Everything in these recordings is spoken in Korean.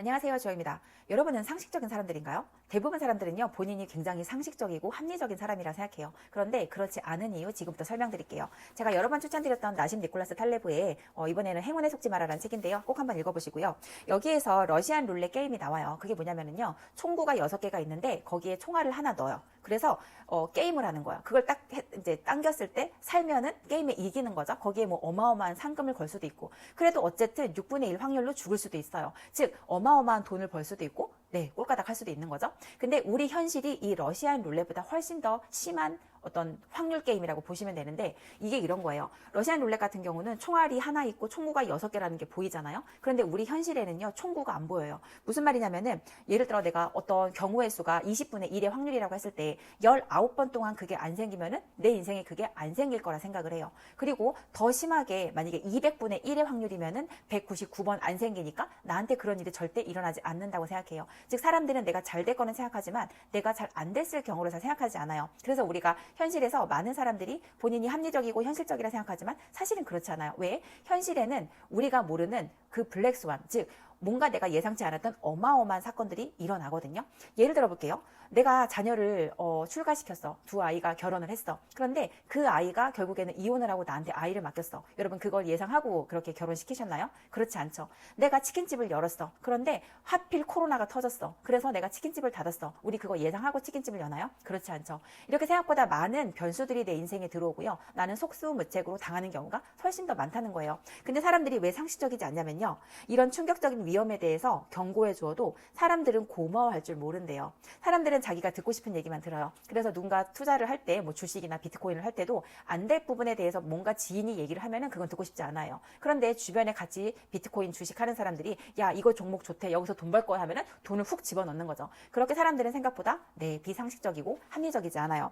안녕하세요. 조입니다. 여러분은 상식적인 사람들인가요? 대부분 사람들은요, 본인이 굉장히 상식적이고 합리적인 사람이라 생각해요. 그런데 그렇지 않은 이유 지금부터 설명드릴게요. 제가 여러 번 추천드렸던 나심 니콜라스 탈레브의 어, 이번에는 행운에 속지 마라라는 책인데요. 꼭 한번 읽어보시고요. 여기에서 러시안 룰렛 게임이 나와요. 그게 뭐냐면은요, 총구가 6개가 있는데 거기에 총알을 하나 넣어요. 그래서 어, 게임을 하는 거야. 그걸 딱 해- 이제 당겼을 때 살면은 게임에 이기는 거죠. 거기에 뭐 어마어마한 상금을 걸 수도 있고. 그래도 어쨌든 6분의 1 확률로 죽을 수도 있어요. 즉 어마어마한 돈을 벌 수도 있고 네, 꼴가닥 할 수도 있는 거죠. 근데 우리 현실이 이 러시안 룰렛보다 훨씬 더 심한 어떤 확률 게임이라고 보시면 되는데 이게 이런 거예요. 러시안 룰렛 같은 경우는 총알이 하나 있고 총구가 여섯 개라는 게 보이잖아요. 그런데 우리 현실에는요, 총구가 안 보여요. 무슨 말이냐면은 예를 들어 내가 어떤 경우의 수가 20분의 1의 확률이라고 했을 때 19번 동안 그게 안 생기면은 내 인생에 그게 안 생길 거라 생각을 해요. 그리고 더 심하게 만약에 200분의 1의 확률이면은 199번 안 생기니까 나한테 그런 일이 절대 일어나지 않는다고 생각해요. 즉 사람들은 내가 잘 될 거는 생각하지만 내가 잘 안 됐을 경우를 잘 생각하지 않아요. 그래서 우리가 현실에서 많은 사람들이 본인이 합리적이고 현실적이라 생각하지만 사실은 그렇지 않아요. 왜? 현실에는 우리가 모르는 그 블랙스완, 즉 뭔가 내가 예상치 않았던 어마어마한 사건들이 일어나거든요. 예를 들어 볼게요. 내가 자녀를 어, 출가시켰어. 두 아이가 결혼을 했어. 그런데 그 아이가 결국에는 이혼을 하고 나한테 아이를 맡겼어. 여러분 그걸 예상하고 그렇게 결혼시키셨나요? 그렇지 않죠. 내가 치킨집을 열었어. 그런데 하필 코로나가 터졌어. 그래서 내가 치킨집을 닫았어. 우리 그거 예상하고 치킨집을 여나요? 그렇지 않죠. 이렇게 생각보다 많은 변수들이 내 인생에 들어오고요. 나는 속수무책으로 당하는 경우가 훨씬 더 많다는 거예요. 근데 사람들이 왜 상식적이지 않냐면요. 이런 충격적인 위험에 대해서 경고해 주어도 사람들은 고마워할 줄 모른대요. 사람들은 자기가 듣고 싶은 얘기만 들어요. 그래서 누군가 투자를 할 때 뭐 주식이나 비트코인을 할 때도 안 될 부분에 대해서 뭔가 지인이 얘기를 하면은 그건 듣고 싶지 않아요. 그런데 주변에 같이 비트코인 주식하는 사람들이 야 이거 종목 좋대 여기서 돈 벌 거야 하면은 돈을 훅 집어넣는 거죠. 그렇게 사람들은 생각보다 네 비상식적이고 합리적이지 않아요.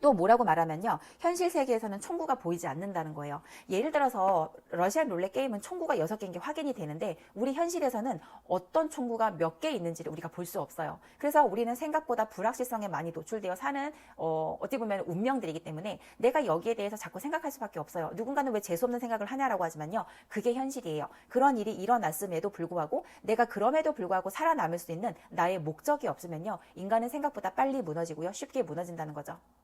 또 뭐라고 말하면요. 현실 세계에서는 총구가 보이지 않는다는 거예요. 예를 들어서 러시안 룰렛 게임은 총구가 6개인 게 확인이 되는데 우리 현실에서는 어떤 총구가 몇 개 있는지를 우리가 볼 수 없어요. 그래서 우리는 생각보다 불확실성에 많이 노출되어 사는 어, 어떻게 보면 운명들이기 때문에 내가 여기에 대해서 자꾸 생각할 수밖에 없어요. 누군가는 왜 재수없는 생각을 하냐라고 하지만요. 그게 현실이에요. 그런 일이 일어났음에도 불구하고 내가 그럼에도 불구하고 살아남을 수 있는 나의 목적이 없으면요. 인간은 생각보다 빨리 무너지고요. 쉽게 무너진다는 거죠.